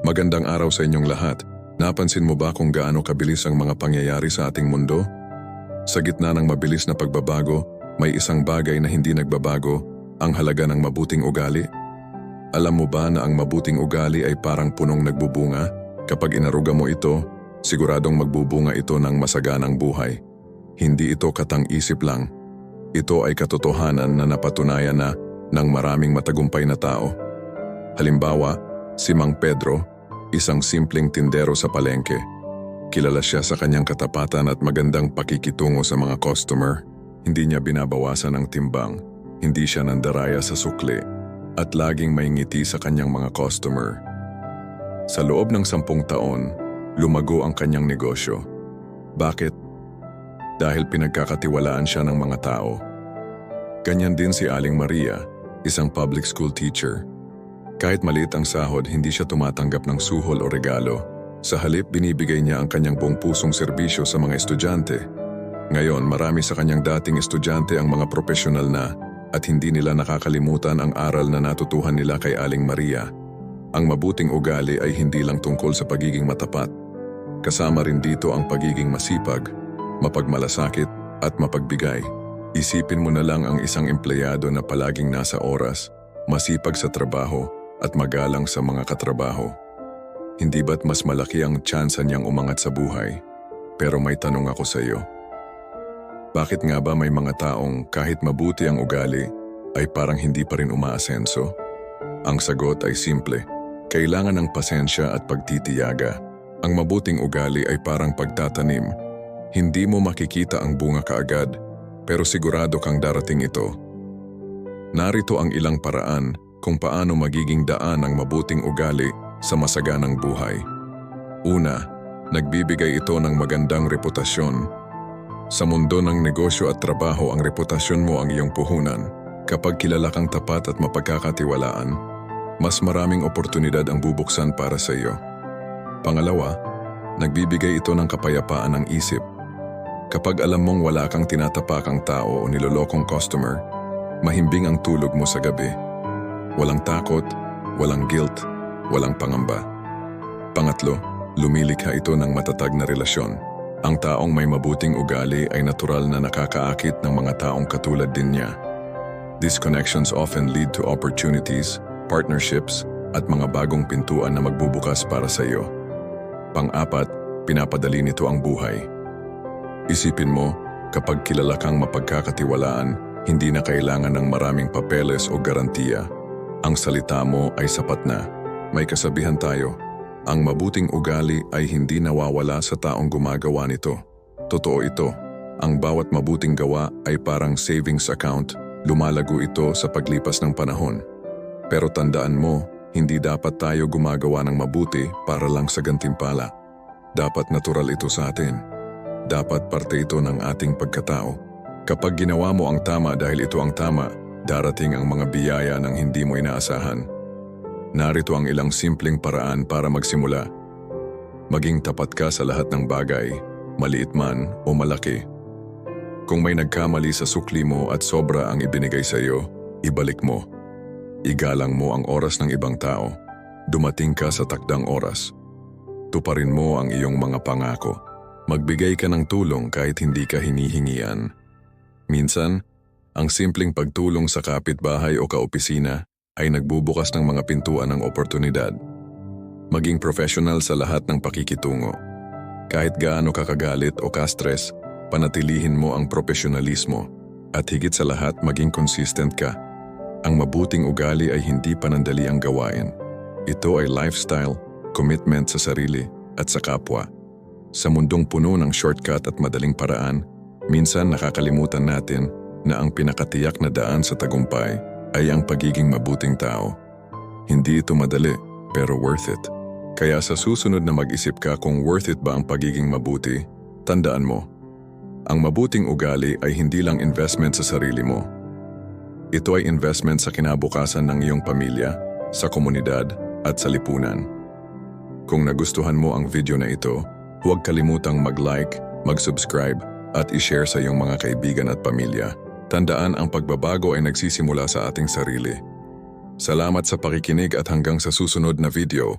Magandang araw sa inyong lahat. Napansin mo ba kung gaano kabilis ang mga pangyayari sa ating mundo? Sa gitna ng mabilis na pagbabago, may isang bagay na hindi nagbabago, ang halaga ng mabuting ugali. Alam mo ba na ang mabuting ugali ay parang punong nagbubunga? Kapag inaruga mo ito, siguradong magbubunga ito ng masaganang buhay. Hindi ito katang-isip lang. Ito ay katotohanan na napatunayan na ng maraming matagumpay na tao. Halimbawa, si Mang Pedro, isang simpleng tindero sa palengke. Kilala siya sa kanyang katapatan at magandang pakikitungo sa mga customer. Hindi niya binabawasan ang timbang, hindi siya nandaraya sa sukli, at laging may ngiti sa kanyang mga customer. Sa loob ng sampung taon, lumago ang kanyang negosyo. Bakit? Dahil pinagkakatiwalaan siya ng mga tao. Ganyan din si Aling Maria, isang public school teacher. Kahit maliit ang sahod, hindi siya tumatanggap ng suhol o regalo. Sa halip, binibigay niya ang kanyang buong pusong serbisyo sa mga estudyante. Ngayon, marami sa kanyang dating estudyante ang mga profesional na at hindi nila nakakalimutan ang aral na natutuhan nila kay Aling Maria. Ang mabuting ugali ay hindi lang tungkol sa pagiging matapat. Kasama rin dito ang pagiging masipag, mapagmalasakit at mapagbigay. Isipin mo na lang ang isang empleyado na palaging nasa oras, masipag sa trabaho at magalang sa mga katrabaho. Hindi ba't mas malaki ang tsansa niyang umangat sa buhay? Pero may tanong ako sa iyo. Bakit nga ba may mga taong kahit mabuti ang ugali ay parang hindi pa rin umaasenso? Ang sagot ay simple. Kailangan ng pasensya at pagtitiyaga. Ang mabuting ugali ay parang pagtatanim. Hindi mo makikita ang bunga kaagad, pero sigurado kang darating ito. Narito ang ilang paraan kung paano magiging daan ang mabuting ugali sa masaganang buhay. Una, nagbibigay ito ng magandang reputasyon. Sa mundo ng negosyo at trabaho, ang reputasyon mo ang iyong puhunan. Kapag kilala kang tapat at mapagkakatiwalaan, mas maraming oportunidad ang bubuksan para sa iyo. Pangalawa, nagbibigay ito ng kapayapaan ng isip. Kapag alam mong wala kang tinatapakang tao o nilolokong customer, mahimbing ang tulog mo sa gabi. Walang takot, walang guilt, walang pangamba. Pangatlo, lumilikha ito ng matatag na relasyon. Ang taong may mabuting ugali ay natural na nakakaakit ng mga taong katulad din niya. These connections often lead to opportunities, partnerships, at mga bagong pintuan na magbubukas para sa iyo. Pang-apat, pinapadali nito ang buhay. Isipin mo, kapag kilala kang mapagkakatiwalaan, hindi na kailangan ng maraming papeles o garantiya. Ang salita mo ay sapat na. May kasabihan tayo, ang mabuting ugali ay hindi nawawala sa taong gumagawa nito. Totoo ito, ang bawat mabuting gawa ay parang savings account, lumalago ito sa paglipas ng panahon. Pero tandaan mo, hindi dapat tayo gumagawa ng mabuti para lang sa gantimpala. Dapat natural ito sa atin. Dapat parte ito ng ating pagkatao. Kapag ginawa mo ang tama dahil ito ang tama, darating ang mga biyaya ng hindi mo inaasahan. Narito ang ilang simpleng paraan para magsimula. Maging tapat ka sa lahat ng bagay, maliit man o malaki. Kung may nagkamali sa sukli mo at sobra ang ibinigay sa iyo, ibalik mo. Igalang mo ang oras ng ibang tao. Dumating ka sa takdang oras. Tuparin mo ang iyong mga pangako. Magbigay ka ng tulong kahit hindi ka hinihingian. Minsan, ang simpleng pagtulong sa kapitbahay o kaopisina ay nagbubukas ng mga pintuan ng oportunidad. Maging professional sa lahat ng pakikitungo. Kahit gaano kakagalit o ka-stress, panatilihin mo ang profesionalismo at higit sa lahat maging consistent ka. Ang mabuting ugali ay hindi panandali ang gawain. Ito ay lifestyle, commitment sa sarili at sa kapwa. Sa mundong puno ng shortcut at madaling paraan, minsan nakakalimutan natin na ang pinakatiyak na daan sa tagumpay ay ang pagiging mabuting tao. Hindi ito madali, pero worth it. Kaya sa susunod na mag-isip ka kung worth it ba ang pagiging mabuti, tandaan mo, ang mabuting ugali ay hindi lang investment sa sarili mo. Ito ay investment sa kinabukasan ng iyong pamilya, sa komunidad, at sa lipunan. Kung nagustuhan mo ang video na ito, huwag kalimutang mag-like, mag-subscribe, at i-share sa iyong mga kaibigan at pamilya. Tandaan ang pagbabago ay nagsisimula sa ating sarili. Salamat sa pakikinig at hanggang sa susunod na video.